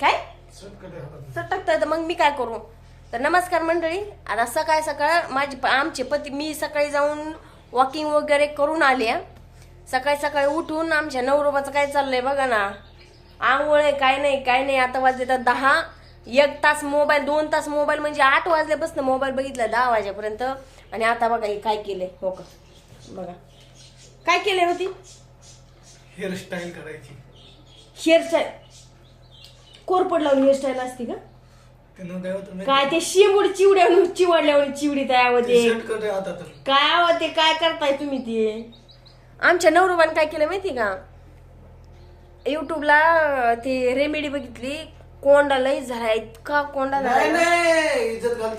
काय टाकतं तर मग मी काय करू? तर नमस्कार मंडळी. आता सकाळ सकाळ माझे आमचे पती मी सकाळी जाऊन वॉकिंग वगैरे करून आले. सकाळी सकाळी उठून आमच्या नवरोबाचं काय चाललंय बघा ना. आंघोळ आहे काय नाही काय नाही. आता वाजले तर दहा. एक तास मोबाईल दोन तास मोबाईल म्हणजे आठ वाजल्यापासून मोबाईल बघितला दहा वाजेपर्यंत. आणि आता बघा हे काय केलंय. हो का? बघा. काय केलंय होती हेअरस्टाईल करायची. हेअरस्टाईल कोरपड लावून हेअरस्टाईल असते का? काय होतं? काय ते शिवड चिवड्या चिवडल्यावर चिवडी करते हातात काय आहो ते काय करताय तुम्ही ते? आमच्या नवरोबाने काय केलं माहिती का? युट्यूबला ते रेमेडी बघितली. कोंडा लई झाला इतका कोंडा झाला.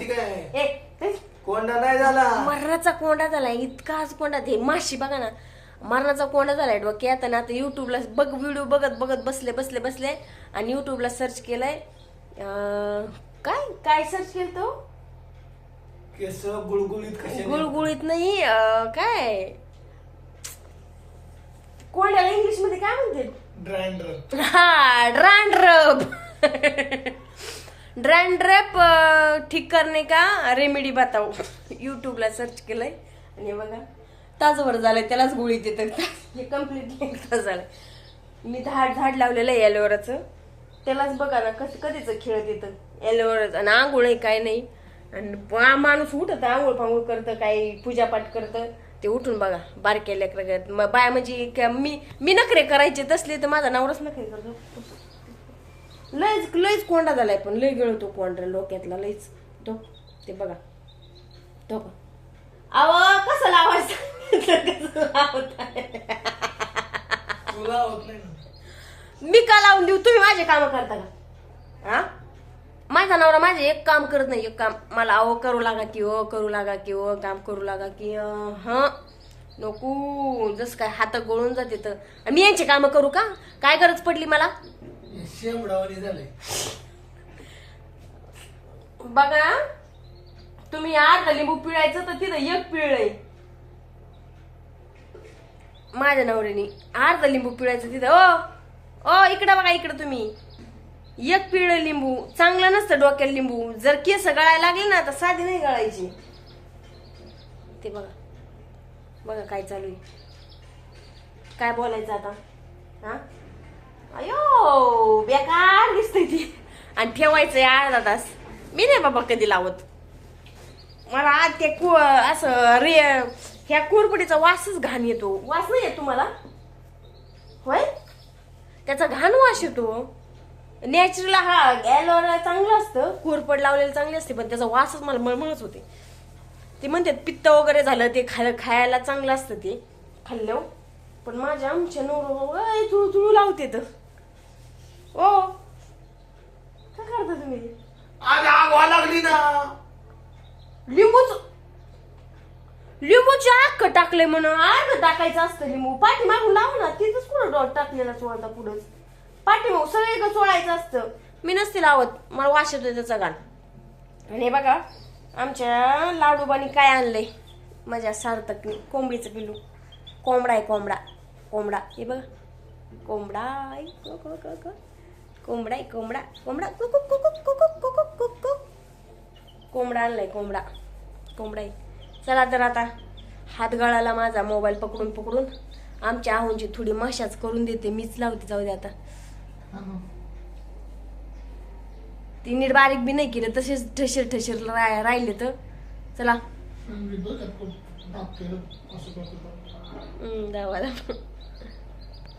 काय? कोंडा नाही झाला. मरणाचा कोंडा झाला इतकाच कोंडा. ते माशी बघा ना मरणाचा कोंडा झालाय डोक्यात आणि आता युट्यूबला बघ व्हिडिओ बघत बघत बसले बसले बसले आणि युट्यूबला सर्च केलंय. काय काय सर्च केलं तो केस गुळगुळीत गुळगुळीत नाही काय? कोंड्याला इंग्लिशमध्ये काय म्हणते ड्रँडर हा ड्रँड्रप ड्रँड्रप ठीक करणे का? रेमेडी बताओ. यूट्यूबला सर्च केलंय. आणि बघा. ताजवर झालंय त्यालाच गोळी देतात. हे कम्प्लिटली तास झालंय. मी झाड झाड लावलेलं आहे एलोवेराचं त्यालाच बघा ना कसं कधीच खेळत येतं एलोवेराचं आणि आंघोळ आहे काय नाही. आणि माणूस उठत आंघोळ पांघोळ करतं काही पूजापाठ करतं ते उठून बघा बारक्या लेकरं मग बाया म्हणजे मी मी नखरे करायचे तसले तर माझा नवराच नखरे करतो. लयच लयच कोंडा झालाय पण लय गळतो कोंडा डोक्यातला लयच. तो ते बघा. तो का अव कसं लावा तुला होत नाही ना. मी का लावून देऊ? तुम्ही माझे काम करता का? हा? माझा नवरा माझे एक काम करत नाही. एक काम मला अहो करू लागा की ओ करू लागा की ओ काम करू लागा की ह. नको जस काय हात गळून जाते तर. आणि मी यांची कामं करू का? काय गरज पडली मला? हे शेंबडावानी बघा तुम्ही अर्धा लिंबू पिळायचं तर तिथं एक पिळलंय. माझ्या नवऱ्याने अर्धा लिंबू पिळायचं तिथं. ओ ओ इकडं बघा इकडं तुम्ही. एक पिळलं लिंबू चांगलं नसतं डोक्याला लिंबू. जर केस गळायला लागले ना तर साधी नाही गळायची. ते बघा. बघा काय चालू आहे. काय बोलायचं आता? हा? अयो बेकार दिसतंय ती. आणि ठेवायचंय अर्धा तास. मी नाही बाबा कधी लावत. मला ते कु असं रे ह्या कुरपडीचा वासच घाण येतो. वास नाही येत तुम्हाला? होय? त्याचा घाण वास येतो. नॅचरल हा ॲलोवेरा चांगलं असतं. कुरपड लावलेलं चांगली असते पण त्याचा वासच मला मळमळच होते. ते म्हणतात पित्त वगैरे झालं ते खाय खायला चांगलं असतं ते. खाल्लं पण माझ्या आमच्या नवरो तुळू तुळू लावते तर. ओ. काय करता तुम्ही? लागली ना. लिंबूच लिंबूची आग टाकले म्हणून आग टाकायचं असतं लिंबू. पाठीमागून लावू ना तिथंच कुठं डॉट टाकलेला चोळता पुढंच. सगळे सगळीकडे चोळायचं असतं. मी नसते लावत मला वाश येतोय त्याचा गाण आणि बघा आमच्या लाडूबानी काय आणलंय? माझ्या सार्थक कोंबडीचं पिलू कोंबडा आहे कोंबडा. कोंबडा हे बघा. कोंबडा आहे कोंबडा आहे कोंबडा. कोंबडा कुकुक कुकुक कुकुक कुकुक कुकुक कोंबडा आणलाय कोंबडा. कोंबडा आहे. चला तर आता हात गळाला माझा मोबाईल पकडून पकडून आमच्या आहोंची थोडी मशाच करून देते मीच लावते जाऊ दे आता. ती नीट बारीक बी नाही केलं तसेच ठशीर ठशीर राहिले तर. चला. आता.